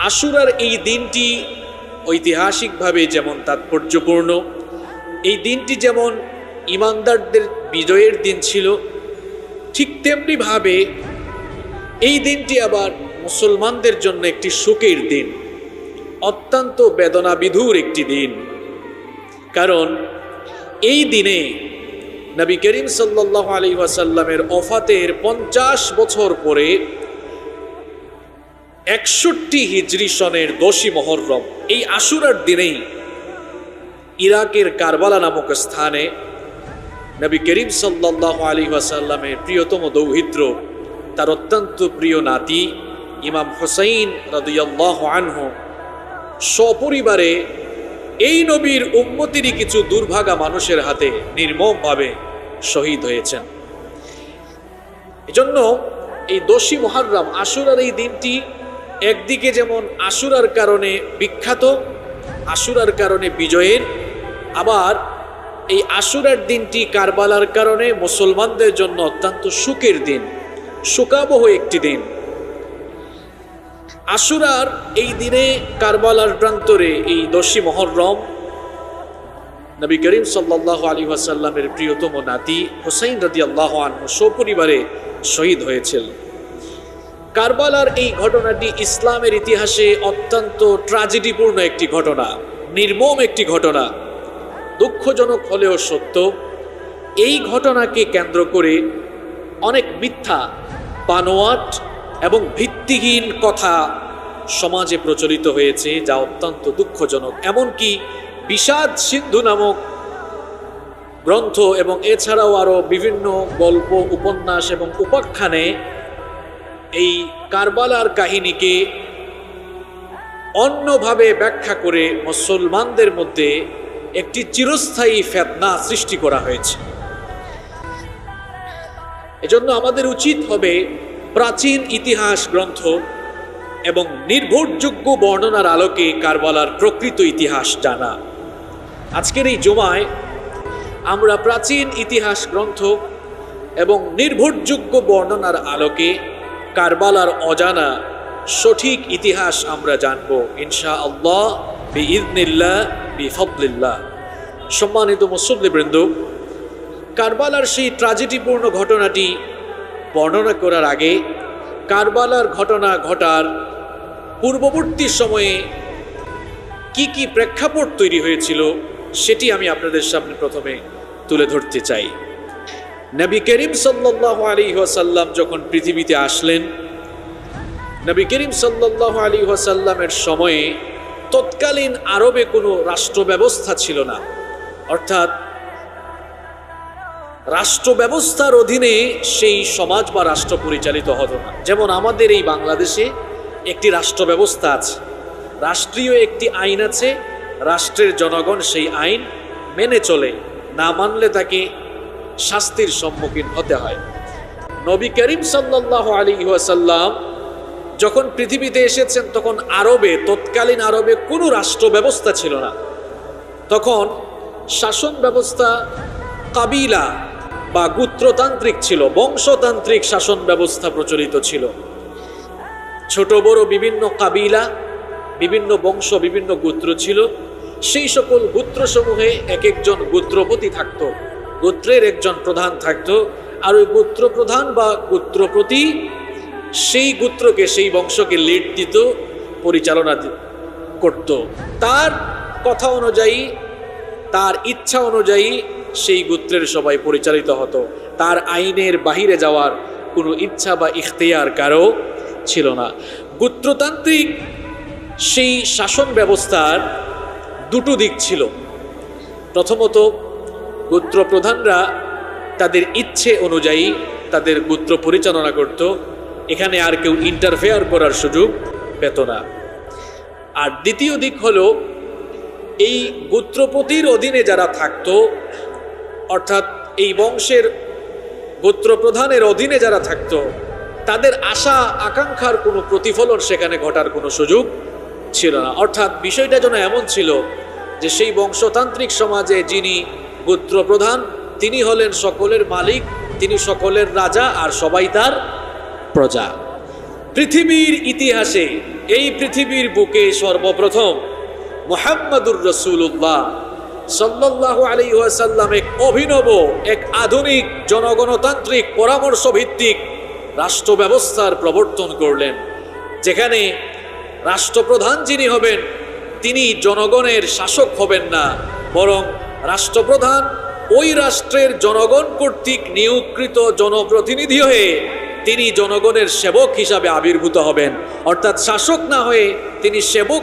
আশুরার এই দিনটি ঐতিহাসিকভাবে যেমন তাৎপর্যপূর্ণ, এই দিনটি যেমন ইমানদারদের বিজয়ের দিন ছিল, ঠিক তেমনিভাবে এই দিনটি আবার মুসলমানদের জন্য একটি সুখের দিন, অত্যন্ত বেদনাবিধুর একটি দিন। কারণ এই দিনে নবী করিম সাল্লাহ আলী ওয়াসাল্লামের অফাতের পঞ্চাশ বছর পরে একষট্টি হিজরি সনের দোষী মহরম। এই আশুরার দিনেই ইরাকের কারবালা নামক স্থানে নবী করিম সাল্লাহ আলী ওয়াসাল্লামের প্রিয়তম দৌহিত্র, তার অত্যন্ত প্রিয় নাতি ইমাম হোসাইন রদিয়াল্লাহ আনহু সপরিবারে এই নবীর উম্মতিরই কিছু দুর্ভাগা মানুষের হাতে নির্মমভাবে শহীদ হয়েছেন। এজন্য এই দোষী মহারম আশুরার এই দিনটি একদিকে যেমন আশুরার কারণে বিখ্যাত, আশুরার কারণে বিজয়ের, আবার এই আশুরার দিনটি কারবালার কারণে মুসলমানদের জন্য অত্যন্ত সুখের দিন শোকাবহ একটি দিন। আশুরার এই দিনে কারবালার প্রান্তরে এই দশী মহরম, নবী করিম সাল্লাহ আলী ওয়াসাল্লামের প্রিয়তম নাতি হোসাইন রদি আল্লাহ আনহু সপরিবারে শহীদ হয়েছিল। কারবালার এই ঘটনাটি ইসলামের ইতিহাসে অত্যন্ত ট্রাজেডিপূর্ণ একটি ঘটনা, নির্মম একটি ঘটনা। দুঃখজনক হলেও সত্য, এই ঘটনাকে কেন্দ্র করে অনেক মিথ্যা, বানোয়াট এবং ভিত্তিহীন কথা সমাজে প্রচলিত হয়েছে, যা অত্যন্ত দুঃখজনক। এমনকি বিষাদ সিন্ধু নামক গ্রন্থ এবং এছাড়াও আরও বিভিন্ন গল্প, উপন্যাস এবং উপাখ্যানে এই কারবালার কাহিনীকে অন্যভাবে ব্যাখ্যা করে মুসলমানদের মধ্যে একটি চিরস্থায়ী ফেতনা সৃষ্টি করা হয়েছে। এজন্য আমাদের উচিত হবে প্রাচীন ইতিহাস গ্রন্থ এবং নির্ভরযোগ্য বর্ণনার আলোকে কারবালার প্রকৃত ইতিহাস জানা। আজকের এই জমায় আমরা প্রাচীন ইতিহাস গ্রন্থ এবং নির্ভরযোগ্য বর্ণনার আলোকে কারবালার অজানা সঠিক ইতিহাস আমরা জানব ইনশা আল্লাহ বি ইদনিল্লা বি ফবলিল্লাহ সম্মানিত মুসল্লিবৃন্দ, কারবালার সেই ট্রাজেডিপূর্ণ ঘটনাটি বর্ণনা করার আগে কারবালার ঘটনা ঘটার পূর্ববর্তী সময়ে কি কি প্রেক্ষাপট তৈরি হয়েছিল, সেটি আমি আপনাদের সামনে প্রথমে তুলে ধরতে চাই। নবী করিম সাল্লাহ আলী ওয়াসাল্লাম যখন পৃথিবীতে আসলেন, নবী করিম সাল্লাহ আলী ওয়াসাল্লামের সময়ে তৎকালীন আরবে কোনো রাষ্ট্র ব্যবস্থা ছিল না। অর্থাৎ রাষ্ট্র ব্যবস্থার অধীনে সেই সমাজ বা রাষ্ট্র পরিচালিত হতো না। যেমন আমাদের এই বাংলাদেশে একটি রাষ্ট্র ব্যবস্থা আছে, রাষ্ট্রীয় একটি আইন আছে, রাষ্ট্রের জনগণ সেই আইন মেনে চলে, না মানলে তাকে শাস্তির সম্মুখীন হতে হয়। নবী করিম সাল্লাহ আলী ওয়াসাল্লাম যখন পৃথিবীতে এসেছেন, তখন আরবে, তৎকালীন আরবে কোনো রাষ্ট্র ব্যবস্থা ছিল না। তখন শাসন ব্যবস্থা কাবিলা বা গুত্রতান্ত্রিক ছিল, বংশতান্ত্রিক শাসন ব্যবস্থা প্রচলিত ছিল। ছোট, বড় বিভিন্ন কাবিলা, বিভিন্ন বংশ, বিভিন্ন গোত্র ছিল। সেই সকল গোত্রসমূহে এক একজন গোত্রপতি থাকতো। গোত্রের একজন প্রধান থাকতো। আর ওই গোত্র প্রধান বা গোত্রপতি সেই গোত্রকে, সেই বংশকে লিড দিত, পরিচালনা করত। তার কথা অনুযায়ী, তার ইচ্ছা অনুযায়ী সেই গোত্রের সবাই পরিচালিত হতো। তার আইনের বাহিরে যাওয়ার কোনো ইচ্ছা বা ইখতিয়ার কারও ছিল না। গোত্রতান্ত্রিক সেই শাসন ব্যবস্থার দুটো দিক ছিল। প্রথমত গোত্র প্রধানরা তাদের ইচ্ছে অনুযায়ী তাদের গোত্র পরিচালনা করত। এখানে আর কেউ ইন্টারফেয়ার করার সুযোগ পেত না। আর দ্বিতীয় দিক হলো, এই গোত্রপতির অধীনে যারা থাকতো, অর্থাৎ এই বংশের গোত্রপ্রধানের অধীনে যারা থাকতো, তাদের আশা আকাঙ্ক্ষার কোনো প্রতিফলন সেখানে ঘটার কোনো সুযোগ ছিল না। অর্থাৎ বিষয়টা যেন এমন ছিল যে সেই বংশতান্ত্রিক সমাজে যিনি গোত্রপ্রধান তিনি হলেন সকলের মালিক, তিনি সকলের রাজা আর সবাই তার প্রজা। পৃথিবীর ইতিহাসে এই পৃথিবীর বুকে সর্বপ্রথম মোহাম্মদুর রসুল্লাহ সাল্লাহ আলী ওয়াসাল্লাম এক অভিনব, এক আধুনিক জনগণতান্ত্রিক পরামর্শ ভিত্তিক রাষ্ট্র ব্যবস্থার প্রবর্তন করলেন, যেখানে রাষ্ট্রপ্রধান যিনি হবেন, তিনি জনগণের শাসক হবেন না, বরং রাষ্ট্রপ্রধান, ওই রাষ্ট্রের জনগণ কর্তৃক নিয়োগকৃত জনপ্রতিনিধি হয়ে তিনি জনগণের সেবক হিসাবে আবির্ভূত হবেন। অর্থাৎ শাসক না হয়ে তিনি সেবক